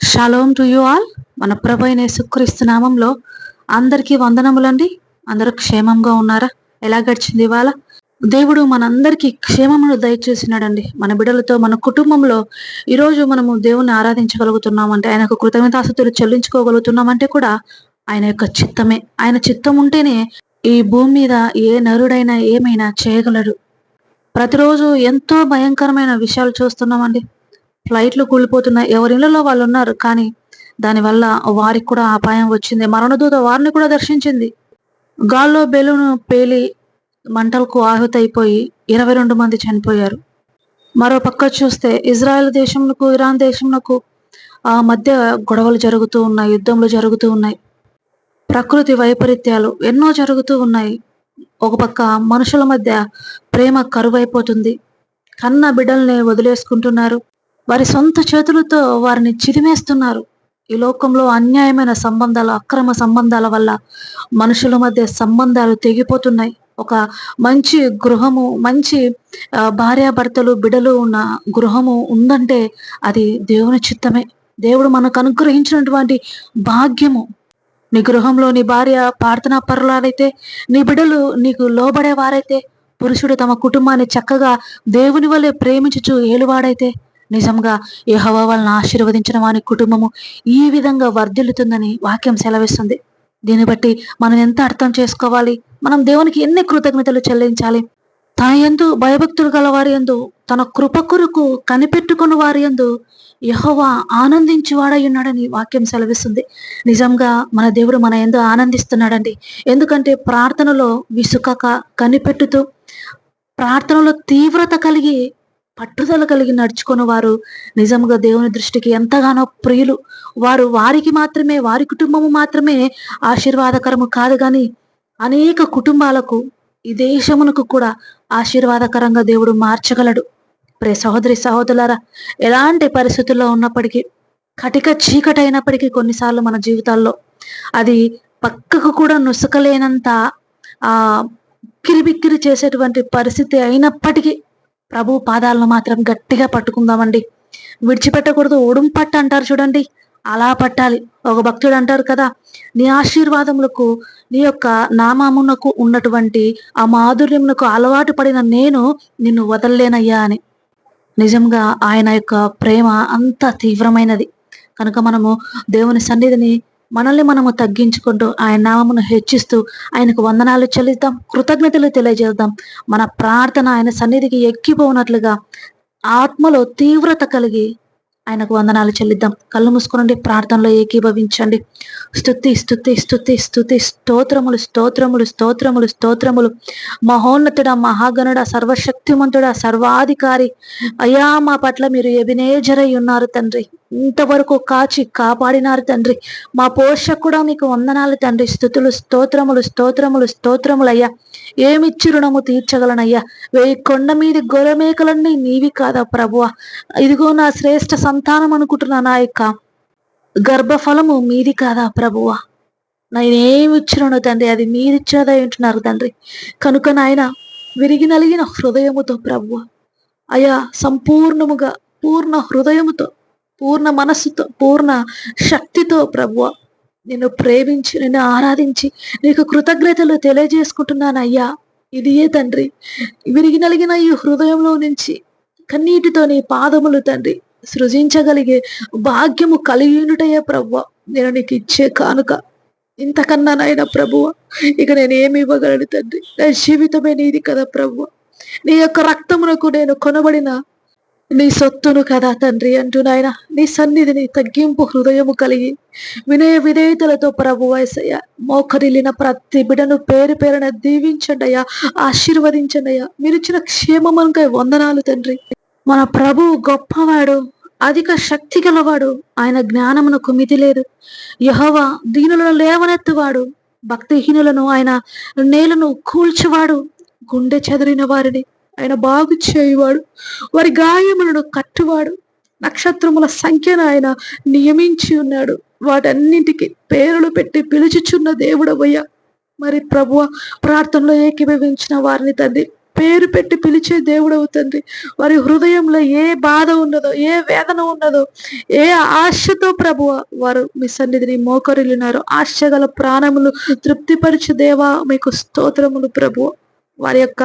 Shalom to you all మన ప్రభు అయిన యేసుక్రీస్తు నామంలో అందరికీ వందనములండి. అందరూ క్షేమంగా ఉన్నారా? ఎలా గడిచింది ఇవాళ? దేవుడు మనందరికీ క్షేమమును దయచేసినాడండి. మన బిడ్డలతో మన కుటుంబంలో ఈరోజు మనము దేవుని ఆరాధించగలుగుతున్నామంటే ఆయనకు కృతజ్ఞతాసతులు చెల్లించుకోగలుగుతున్నామంటే కూడా ఆయన యొక్క చిత్తమే. ఆయన చిత్తం ఉంటేనే ఈ భూమి మీద ఏ నరుడైనా ఏమైనా చేయగలడు. ప్రతిరోజు ఎంతో భయంకరమైన విషయాలు చూస్తున్నామండి. ఫ్లైట్లు కూలిపోతున్నాయి ఎవరిళ్ళలో వాళ్ళు ఉన్నారు కానీ దానివల్ల వారికి కూడా అపాయం వచ్చింది. మరణదూత వారిని కూడా దర్శించింది. గాల్లో బెలూను పేలి మంటలకు ఆహుతైపోయి ఇరవై రెండు మంది చనిపోయారు. మరో పక్క చూస్తే ఇజ్రాయెల్ దేశంకు ఇరాన్ దేశంకు ఆ మధ్య గొడవలు జరుగుతూ ఉన్నాయి యుద్ధంలు జరుగుతూ ఉన్నాయి. ప్రకృతి వైపరీత్యాలు ఎన్నో జరుగుతూ ఉన్నాయి. ఒక పక్క మనుషుల మధ్య ప్రేమ కరువైపోతుంది. కన్న బిడ్డల్ని వదిలేసుకుంటున్నారు. వారి సొంత చేతులతో వారిని చిరిమేస్తున్నారు. ఈ లోకంలో అన్యాయమైన సంబంధాలు అక్రమ సంబంధాల వల్ల మనుషుల మధ్య సంబంధాలు తెగిపోతున్నాయి. ఒక మంచి గృహము మంచి భార్యాభర్తలు బిడలు ఉన్న గృహము ఉందంటే అది దేవుని చిత్తమే. దేవుడు మనకు అనుగ్రహించినటువంటి భాగ్యము. నీ గృహంలో నీ భార్య ప్రార్థనా పరులాడైతే నీ బిడలు నీకు లోబడే వారైతే పురుషుడు తమ కుటుంబాన్ని చక్కగా దేవుని వల్లే ప్రేమించుచు ఏలువాడైతే నిజంగా యహోవా వాళ్ళని ఆశీర్వదించిన వాని కుటుంబము ఈ విధంగా వర్ధిల్లుతుందని వాక్యం సెలవిస్తుంది. దీన్ని బట్టి మనం ఎంత అర్థం చేసుకోవాలి? మనం దేవునికి ఎన్ని కృతజ్ఞతలు చెల్లించాలి? తన యందు భయభక్తులు గల వారి యందు తన కృప కొరకు కనిపెట్టుకుని వారి యందు యహోవా ఆనందించి ఉన్నాడని వాక్యం సెలవిస్తుంది. నిజంగా మన దేవుడు మన ఎందు ఆనందిస్తున్నాడండి. ఎందుకంటే ప్రార్థనలో విసుకక కనిపెట్టుతూ ప్రార్థనలో తీవ్రత కలిగి పట్టుదల కలిగి నడుచుకున్న వారు నిజంగా దేవుని దృష్టికి ఎంతగానో ప్రియులు. వారు వారికి మాత్రమే వారి కుటుంబము మాత్రమే ఆశీర్వాదకరము కాదు కానీ అనేక కుటుంబాలకు ఈ దేశమునకు కూడా ఆశీర్వాదకరంగా దేవుడు మార్చగలడు. ప్రే సహోదరి సహోదరులారా ఎలాంటి పరిస్థితుల్లో ఉన్నప్పటికీ కటిక చీకటి అయినప్పటికీ కొన్నిసార్లు మన జీవితాల్లో అది పక్కకు కూడా నుసుకలేనంత ఆ కిరిబిక్కిరి చేసేటువంటి పరిస్థితి అయినప్పటికీ ప్రభు పాదాలను మాత్రం గట్టిగా పట్టుకుందామండి. విడిచిపెట్టకూడదు ఓడుం పట్టు అంటారు చూడండి. అలా పట్టాలి. ఒక భక్తుడు అంటారు కదా నీ ఆశీర్వాదములకు నీ యొక్క నామమునకు ఉన్నటువంటి ఆ మాధుర్యమునకు అలవాటు పడిన నేను నిన్ను వదల్లేనయ్యా అని. నిజంగా ఆయన యొక్క ప్రేమ అంత తీవ్రమైనది. కనుక మనము దేవుని సన్నిధిని మనల్ని మనము తగ్గించుకుంటూ ఆయన నామమును హెచ్చిస్తూ ఆయనకు వందనాలు చెల్లిద్దాం కృతజ్ఞతలు తెలియజేద్దాం. మన ప్రార్థన ఆయన సన్నిధికి ఎక్కిపోనట్లుగా ఆత్మలో తీవ్రత కలిగి ఆయనకు వందనాలు చెల్లిద్దాం. కళ్ళు మూసుకునండి ప్రార్థనలో ఏకీభవించండి. స్థుతి స్థుతి స్థుతి స్థుతి స్తోత్రములు స్తోత్రములు స్తోత్రములు స్తోత్రములు. మహోన్నతుడ మహాగణుడ సర్వశక్తిమంతుడ సర్వాధికారి. అయ్యా మా పట్ల మీరు ఎబినేజరై ఉన్నారు తండ్రి. ఇంతవరకు కాచి కాపాడినారు తండ్రి. మా పోషకుడా మీకు వందనాలు తండ్రి. స్థుతులు స్తోత్రములు స్తోత్రములు స్తోత్రములయ్యా. ఏమిచ్చి రుణము తీర్చగలనయ్యా? వెయ్యి కొండ మీది గొరమేకలన్నీ నీవి కాదా ప్రభువ? ఇదిగో నా శ్రేష్ఠ సంతానం అనుకుంటున్నా నా యొక్క గర్భఫలము మీది కాదా ప్రభువా? నేనేమిచ్చినాను తండ్రి అది మీరిచ్చేదై ఉంటున్నారు తండ్రి. కనుక నాయన విరిగి నలిగిన హృదయముతో ప్రభువ అయా సంపూర్ణముగా పూర్ణ హృదయముతో పూర్ణ మనస్సుతో పూర్ణ శక్తితో ప్రభువ నిన్ను ప్రేమించి నిన్ను ఆరాధించి నీకు కృతజ్ఞతలు తెలియజేసుకుంటున్నాను అయ్యా. ఇదియే తండ్రి విరిగి నలిగిన ఈ హృదయంలో నుంచి కన్నీటితో నీ పాదములు తండ్రి సృజించగలిగే భాగ్యము కలిగినటయే ప్రభువ నేను నీకు ఇచ్చే కానుక ఇంతకన్నా నాయన ప్రభువ. ఇక నేను ఏమి ఇవ్వగలను తండ్రి? నా జీవితమే నీది కదా ప్రభువ నీ యొక్క రక్తమునకు నేను కొనబడిన నీ సొత్తును కదా తండ్రి అంటూ నాయన. నీ సన్నిధిని తగ్గింపు హృదయము కలిగి వినయ విధేయతలతో ప్రభు వయసయ్య మోకరిల్లిన ప్రతి బిడను పేరు పేరున దీవించండి అయ్యా. ఆశీర్వదించండి అయ్యా. మీరిచ్చిన క్షేమమునకై వందనాలు తండ్రి. మన ప్రభువు గొప్పవాడు అధిక శక్తి గలవాడు ఆయన జ్ఞానమునకు మితి లేదు. యహోవా దీనులను లేవనెత్తువాడు భక్తిహీనులను ఆయన నేలను కూల్చువాడు గుండె చెదిరిన వారిని ఆయన బాగు చేయువాడు వారి గాయములను కట్టువాడు నక్షత్రముల సంఖ్యను ఆయన నియమించి ఉన్నాడు. వాటన్నింటికి పేర్లు పెట్టి పిలుచుచున్న దేవుడవయ్యా. మరి ప్రభువ ప్రార్థనలో ఏకీభవించిన వారిని తండ్రి పేరు పెట్టి పిలిచే దేవుడు తండ్రి. వారి హృదయంలో ఏ బాధ ఉన్నదో ఏ వేదన ఉన్నదో ఏ ఆశతో ప్రభు వారు మీ సన్నిధిని మోకరిల్లినారు. ఆశ గల ప్రాణములు తృప్తిపరిచే దేవా మీకు స్తోత్రములు ప్రభు వారి యొక్క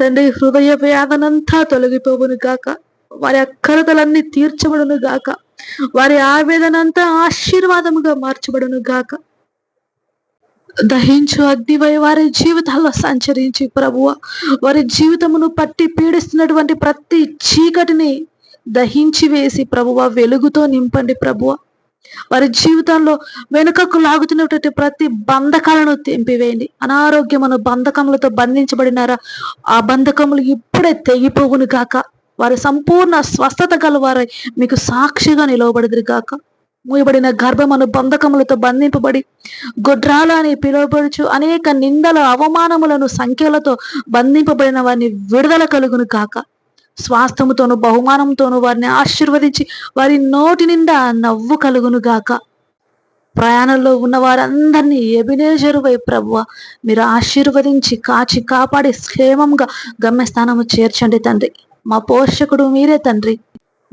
తండ్రి హృదయ వేదనంతా తొలగిపోవును గాక. వారి అక్కరతలన్నీ తీర్చబడును గాక. వారి ఆవేదనంతా ఆశీర్వాదముగా మార్చబడును గాక. దహించు అగ్నివై వారి జీవితాల్లో సంచరించి ప్రభువ. వారి జీవితమును పట్టి పీడిస్తున్నటువంటి ప్రతి చీకటిని దహించి వేసి ప్రభువ వెలుగుతో నింపండి ప్రభువ. వారి జీవితంలో వెనుకకు లాగుతున్నటువంటి ప్రతి బంధకాలను తెంపివేయండి. అనారోగ్యమును బంధకములతో బంధించబడినారా? ఆ బంధకములు ఇప్పుడే తెగిపోవును గాక. వారి సంపూర్ణ స్వస్థత గలవారై మీకు సాక్షిగా నిలవబడదురు గాక. మూయబడిన గర్భమను బంధకములతో బంధింపబడి గొడ్రాల అని పిలువబడుచు అనేక నిందల అవమానములను సంఖ్యలతో బంధింపబడిన వారిని విడుదల కలుగును కాక స్వాస్థముతోను బహుమానంతోను వారిని ఆశీర్వదించి వారి నోటి నిండా నవ్వు కలుగును గాక. ప్రయాణంలో ఉన్న వారందరినీ ఎబినేజరువై ప్రభువ మీరు ఆశీర్వదించి కాచి కాపాడి క్షేమంగా గమ్యస్థానము చేర్చండి తండ్రి. మా పోషకుడు మీరే తండ్రి.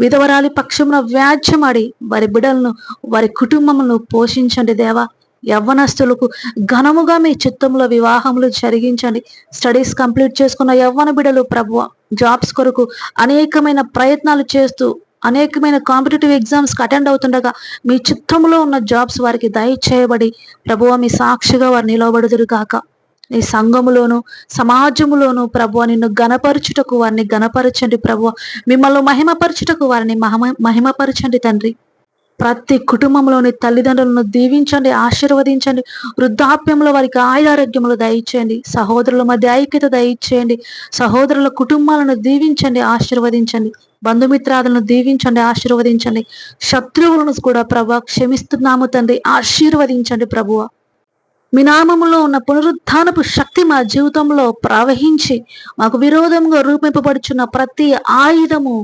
విధవరాలి పక్షమున వ్యాజ్యమాడి వారి బిడలను వారి కుటుంబములను పోషించండి దేవా. యవ్వనస్తులకు ఘనముగా మీ చిత్తంలో వివాహములు జరిగించండి. స్టడీస్ కంప్లీట్ చేసుకున్న యవ్వన బిడలు ప్రభువ జాబ్స్ కొరకు అనేకమైన ప్రయత్నాలు చేస్తూ అనేకమైన కాంపిటేటివ్ ఎగ్జామ్స్ అటెండ్ అవుతుండగా మీ చిత్తంలో ఉన్న జాబ్స్ వారికి దయచేయబడి ప్రభువ మీ సాక్షిగా వారు నిలబడుదురు కాక నీ సంఘములోను సమాజములోను ప్రభు నిన్ను గణపరచుటకు వారిని గణపరచండి ప్రభు మిమ్మల్ని మహిమపరచుటకు వారిని మహిమ మహిమపరచండి తండ్రి. ప్రతి కుటుంబంలోని తల్లిదండ్రులను దీవించండి ఆశీర్వదించండి. వృద్ధాప్యంలో వారికి ఆయురారోగ్యములు దయచేయండి. సహోదరుల మధ్య ఐక్యత దయచేయండి. సహోదరుల కుటుంబాలను దీవించండి ఆశీర్వదించండి. బంధుమిత్రాదులను దీవించండి ఆశీర్వదించండి. శత్రువులను కూడా ప్రభా క్షమిస్తున్నాము తండ్రి. ఆశీర్వదించండి ప్రభువ. మీ నామములో ఉన్న పునరుత్థానపు శక్తి మా జీవితంలో ప్రవహించి మాకు విరోధంగా రూపింపబడుచున్న ప్రతి ఆయుధము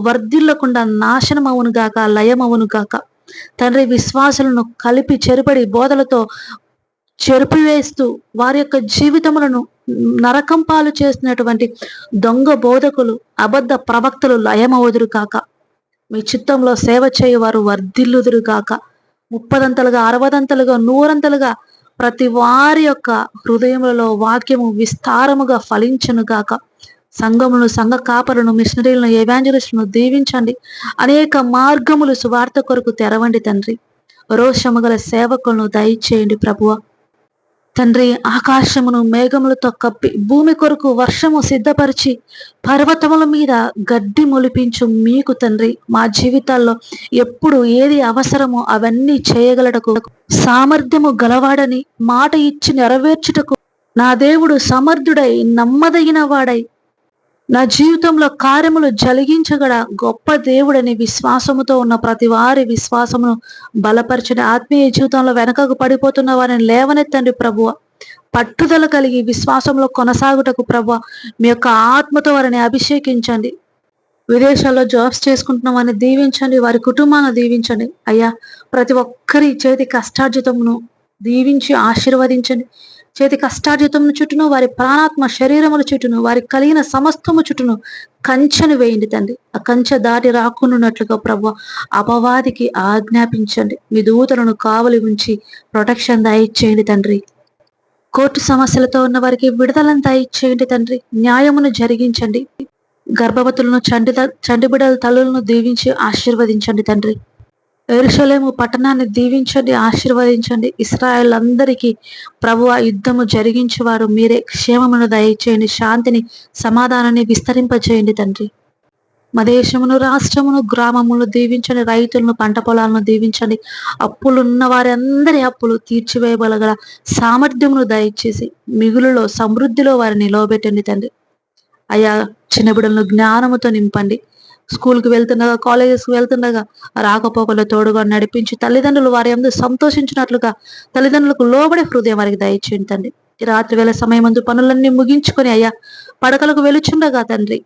వర్ధిల్లకుండా నాశనమవును గాక లయమవును గాక. తండ్రి విశ్వాసులను కలిపి చెరుపడి బోధలతో చెరిపివేస్తూ వారి యొక్క జీవితములను నరకం పాలు చేస్తున్నటువంటి దొంగ బోధకులు అబద్ధ ప్రవక్తలు లయమవుదురు కాక మీ చిత్తంలో సేవ చేయవారు వర్ధిల్లుదురు కాక ముప్పదంతలుగా అరవదంతలుగా నూరంతలుగా ప్రతి వారి యొక్క హృదయములలో వాక్యము విస్తారముగా ఫలించను గాక. సంఘములను సంఘ కాపరులను మిషనరీలను ఏవాంజలిస్టులను దీవించండి. అనేక మార్గములు సువార్త కొరకు తెరవండి తండ్రి. రోషము గల సేవకులను దయచేయండి ప్రభువ. తండ్రి ఆకాశమును మేఘములతో కప్పి భూమి కొరకు వర్షము సిద్ధపరిచి పర్వతముల మీద గడ్డి మొలిపించు మీకు తండ్రి. మా జీవితాల్లో ఎప్పుడు ఏది అవసరమో అవన్నీ చేయగలటకు సామర్థ్యము గలవాడని మాట ఇచ్చి నెరవేర్చుటకు నా దేవుడు సమర్థుడై నమ్మదగిన వాడై నా జీవితంలో కార్యములు జరిగించగల గొప్ప దేవుడని విశ్వాసముతో ఉన్న ప్రతి వారి విశ్వాసమును బలపరచని ఆత్మీయ జీవితంలో వెనకకు పడిపోతున్న వారిని లేవనెత్తండి ప్రభువ. పట్టుదల కలిగి విశ్వాసంలో కొనసాగుటకు ప్రభు మీ యొక్క ఆత్మతో వారిని అభిషేకించండి. విదేశాల్లో జాబ్స్ చేసుకుంటున్న వారిని దీవించండి వారి కుటుంబాన్ని దీవించండి. అయ్యా ప్రతి ఒక్కరి చేతి కష్టార్జితమును దీవించి ఆశీర్వదించండి. చేతి కష్టార్జితము చుట్టూను వారి ప్రాణాత్మ శరీరముల చుట్టూను వారి కలిగిన సమస్తము చుట్టూను కంచెను వేయండి తండ్రి. ఆ కంచె దాటి రాకుండాన్నట్లుగా ప్రభు అపవాదికి ఆజ్ఞాపించండి. మీ దూతలను కావలి ఉంచి ప్రొటెక్షన్ దయచేయండి తండ్రి. కోర్టు సమస్యలతో ఉన్న వారికి విడుదలను దయచేయండి తండ్రి. న్యాయమును జరిగించండి. గర్భవతులను చండి చండిబిడల తల్లులను దీవించి ఆశీర్వదించండి తండ్రి. ఎరుషలేము పట్టణాన్ని దీవించండి ఆశీర్వదించండి. ఇస్రాయల్ అందరికీ ప్రభు ఆ యుద్ధము జరిగించేవారు. మీరే క్షేమమును దయచేయండి శాంతిని సమాధానాన్ని విస్తరింపచేయండి తండ్రి. మా దేశమును రాష్ట్రమును గ్రామమును దీవించండి రైతులను పంట పొలాలను దీవించండి. అప్పులున్న వారందరి అప్పులు తీర్చివేయగలగల సామర్థ్యమును దయచేసి మిగులులో సమృద్ధిలో వారిని నిలవబెట్టండి తండ్రి. అయ్యా చిన్నబిడలను జ్ఞానముతో నింపండి. స్కూల్కి వెళ్తుండగా కాలేజెస్కి వెళ్తుండగా రాకపోకలు తోడుగా నడిపించి తల్లిదండ్రులు వారి అందు సంతోషించినట్లుగా తల్లిదండ్రులకు లోబడే హృదయం వారికి దయచేయండి తండ్రి. రాత్రి వేళ సమయం ముందు పనులన్నీ ముగించుకొని అయ్యా పడకలకు వెలుచుండగా తండ్రి.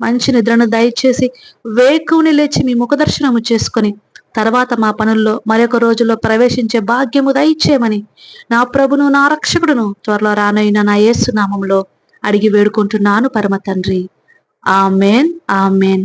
మంచి నిద్రను దయచేసి వేకుని లేచి మీ ముఖదర్శనము చేసుకొని తర్వాత మా పనుల్లో మరొక రోజుల్లో ప్రవేశించే భాగ్యము దయచేయమని నా ప్రభును నా రక్షకుడును త్వరలో రానైన నా యేసు నామంలో అడిగి వేడుకుంటున్నాను పరమ తండ్రి. Amen amen.